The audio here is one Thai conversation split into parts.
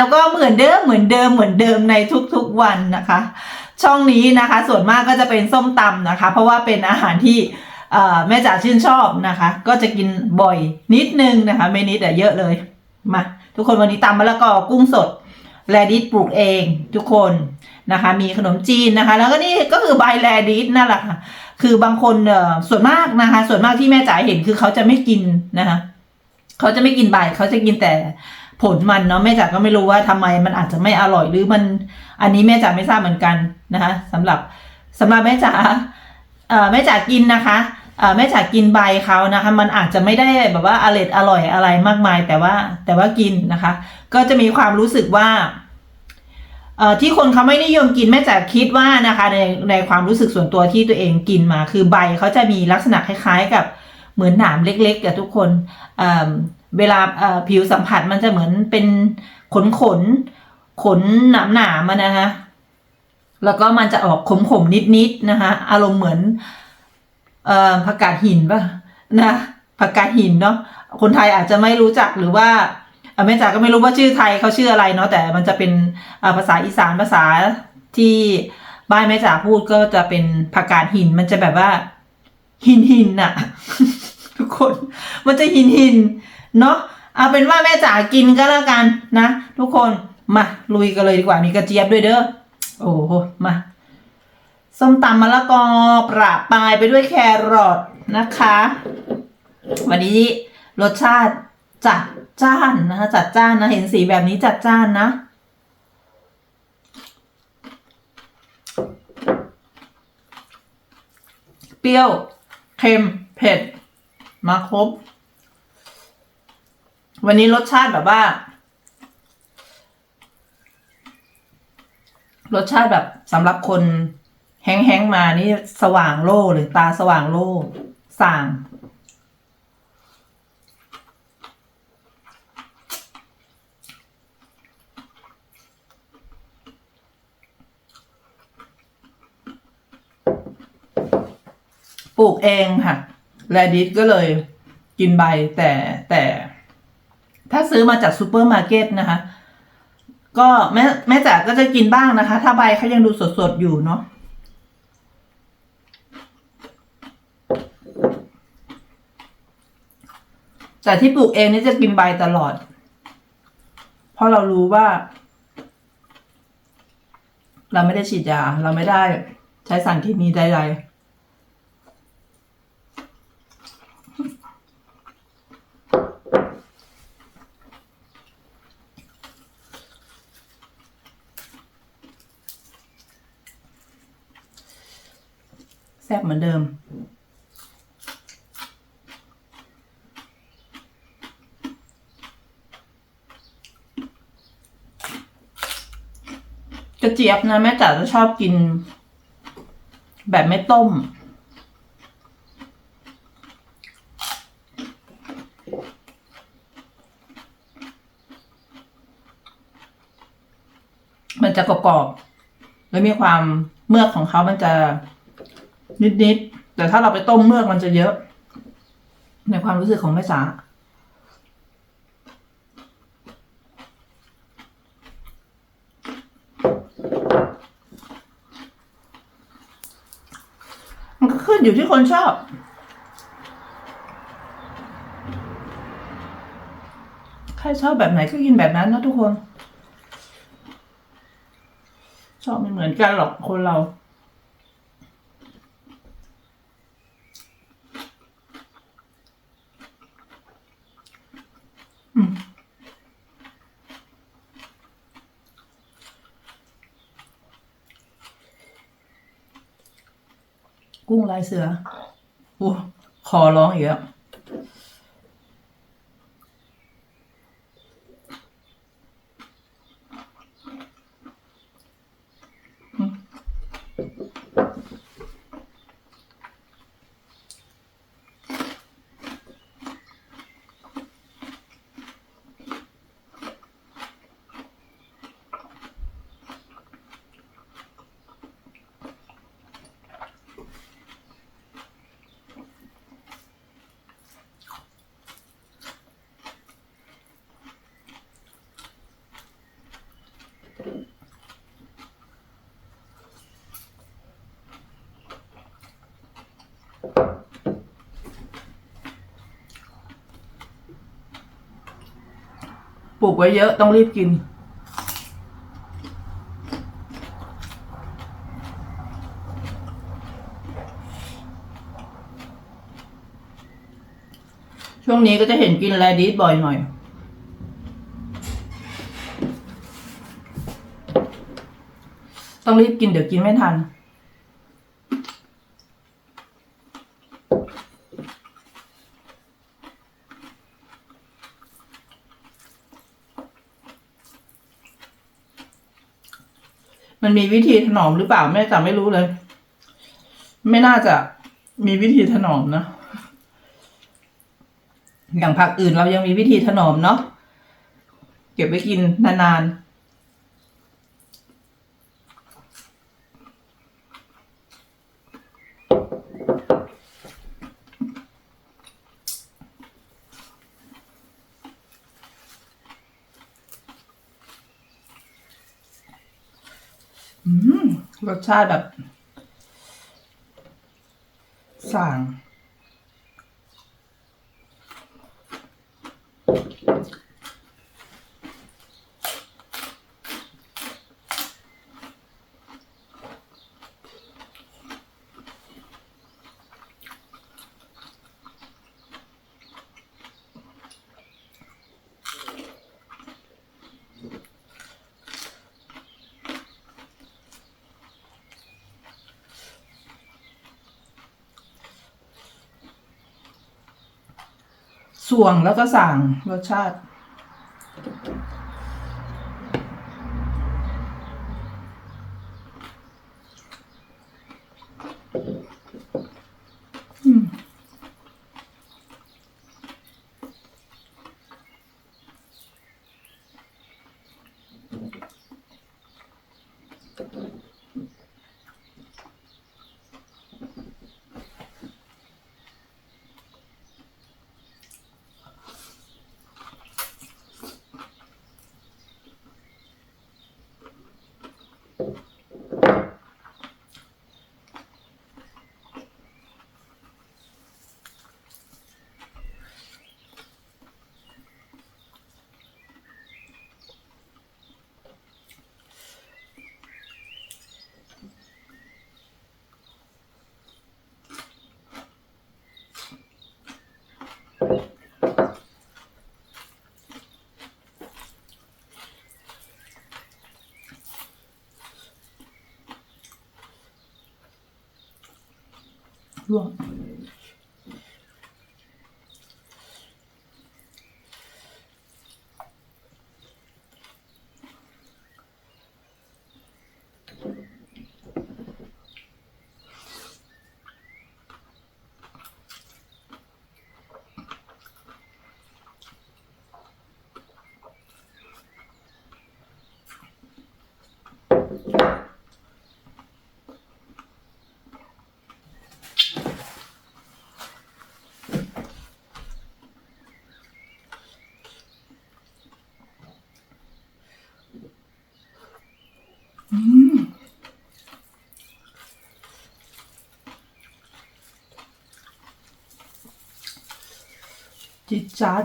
แล้วก็เหมือนเดิมเหมือนเดิมเหมือนเดิมในทุกๆวันนะคะ ช่องนี้นะคะ ส่วนมากก็จะเป็นส้มตำนะคะ เพราะว่าเป็นอาหารที่แม่จ๋าชื่นชอบนะคะ ก็จะกินบ่อยนิดนึงนะคะ ไม่นิดแต่เยอะเลยมาทุกคนวันนี้ตำมะละกอกุ้งสดแลดิสปลูกเองทุกคนนะคะ มีขนมจีนนะคะ แล้วก็นี่ก็คือใบแลดิสนั่นแหละค่ะคือบางคนเอ่อส่วนมากนะคะ ส่วนมากที่แม่จ๋าเห็นคือเขาจะไม่กินนะคะเขาจะไม่กินใบเขาจะกินแต่ ผลมันเนาะแม่จ๋าก็ไม่รู้ว่าทำไมมันอาจจะไม่อร่อยหรือมันอันนี้แม่จ๋าไม่ทราบเหมือนกันนะคะสำหรับสำหรับแม่จ๋าเอ่อแม่จ๋ากินนะคะเอ่อแม่จ๋ากินใบเขานะคะ มันอาจจะไม่ได้แบบว่าอร่อยอร่อยอะไรมากมาย แต่ว่าแต่ว่ากินนะคะ ก็จะมีความรู้สึกว่าเอ่อที่คนเขาไม่นิยมกินแม่จ๋าคิดว่านะคะในในความรู้สึกส่วนตัวที่ตัวเองกินมา คือใบเขาจะมีลักษณะคล้าย ๆ กับเหมือนหนามเล็กๆกับทุกคนเอ่อ เวลาผิวสัมผัสมันจะเหมือนเป็นขนขนขนหนามหนามนะคะแล้วก็มันจะออกขมๆนิดๆนะคะอารมณ์เหมือนอผักกาดหินปะนะผักกาดหินเนาะคนไทยอาจจะไม่รู้จักหรือว่าแม่จ๋าก็ไม่รู้ว่าชื่อไทยเขาชื่ออะไรเนาะแต่มันจะเป็นภาษาอีสานภาษาที่บ้านแม่จ๋าพูดก็จะเป็นผักกาดหิน มันจะแบบว่าหินหินน่ะทุกคน มันจะหินหิน เนาะเอาเป็นว่าแม่จ๋ากินก็แล้วกันนะ ทุกคนมาลุยกันเลยดีกว่ามีกระเจี๊ยบด้วยเด้อโอ้โหมาส้มตำมะละกอประปายไปด้วยแครอทนะคะ วันนี้รสชาติจัดจ้านนะคะจัดจ้านนะเห็นสีแบบนี้จัดจ้านนะเปรี้ยว เค็ม เผ็ด มาครบ วันนี้รสชาติแบบว่า รสชาติแบบสำหรับคนแห้งๆมานี่สว่างโล่หรือตาสว่างโล่ส่างปลูกเองค่ะแลดิสก็เลยกินใบแต่แต่าซื้อมาจากซูเปอร์มาร์เก็ตนะคะ ก็แม่แม่จ๋าก็จะกินบ้างนะคะ ถ้าใบเขายังดูสดๆอยู่เนาะแต่ที่ปลูกเองนี่จะกินใบตลอด เพราะเรารู้ว่า เราไม่ได้ฉีดยา เราไม่ได้ใช้สารเคมีใดๆ ซ่บเหมือนเดิม กระเจี๊ยบนะแม่จ๋าจะชอบกิน แบบไม่ต้มมันจะกรอบๆ แล้วมีความเมือกของเขามันจะ นิดๆ แต่ถ้าเราไปต้มเมือกมันจะเยอะ ในความรู้สึกของแม่จ๋ามันก็ขึ้นอยู่ที่คนชอบใครชอบแบบไหนก็กินแบบนั้นนะทุกคน ชอบไม่เหมือนกันหรอกคนเรา กุ้งลายเสือโอ้คอร้องอีกแล้ว ไว้เยอะต้องรีบกิน ช่วงนี้ก็จะเห็นกินแรดิสบ่อยหน่อยต้องรีบกินเดี๋ยวกินไม่ทัน มันมีวิธีถนอมหรือเปล่าแม่จำไม่รู้เลย ไม่น่าจะมีวิธีถนอมนะอย่างผักอื่นเรายังมีวิธีถนอมเนาะเก็บไว้กินนานๆอืม รสชาติแบบสั่ง ส่วงแล้วก็สั่งรสชาติ ล วก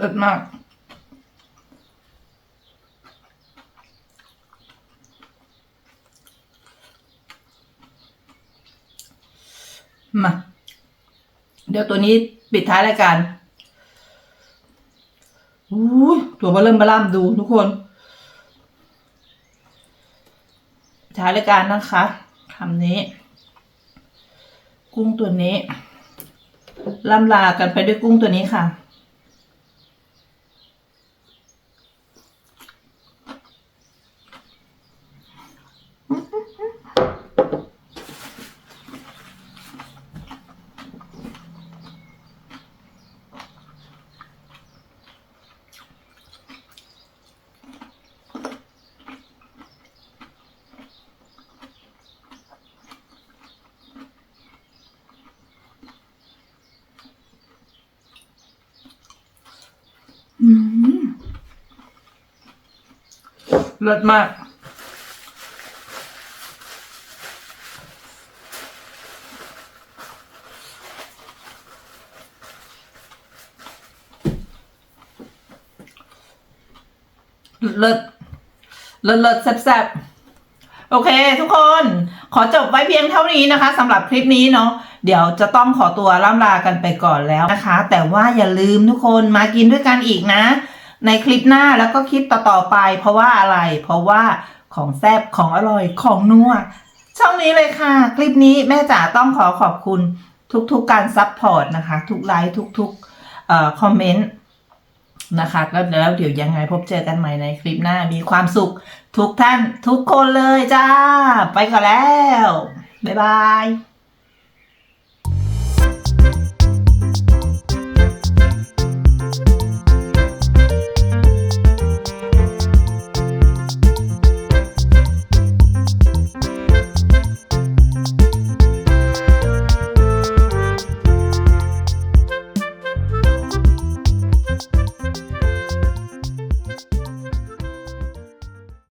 เลิศมาก มา เดี๋ยวตัวนี้ปิดท้ายรายการอู้ยตัวบเริ่มบล่ามดูทุกคนท้ายรายการนะคะคำนี้ กุ้งตัวนี้ล่ำลากันไปด้วยกุ้งตัวนี้ค่ะ เลิศมาก เลิศเลิศเลิศแซ่บๆ โอเค ทุกคน ขอจบไว้เพียงเท่านี้นะคะสำหรับคลิปนี้เนาะเดี๋ยวจะต้องขอตัวล่ำลากันไปก่อนแล้วนะคะ แต่ว่าอย่าลืมทุกคนมากินด้วยกันอีกนะ ในคลิปหน้าแล้วก็คลิปต่อๆไป เพราะว่าอะไร เพราะว่าของแซ่บของอร่อยของนัวช่องนี้เลยค่ะ คลิปนี้แม่จ๋าต้องขอขอบคุณทุกๆการซัพพอร์ตนะคะ ทุกไลค์ทุกๆคอมเมนต์นะคะก็แล้วเดี๋ยวยังไงพบเจอกันใหม่ในคลิปหน้ามีความสุขทุกท่านทุกคนเลยจ้า ไปก่อนแล้ว บ๊ายบาย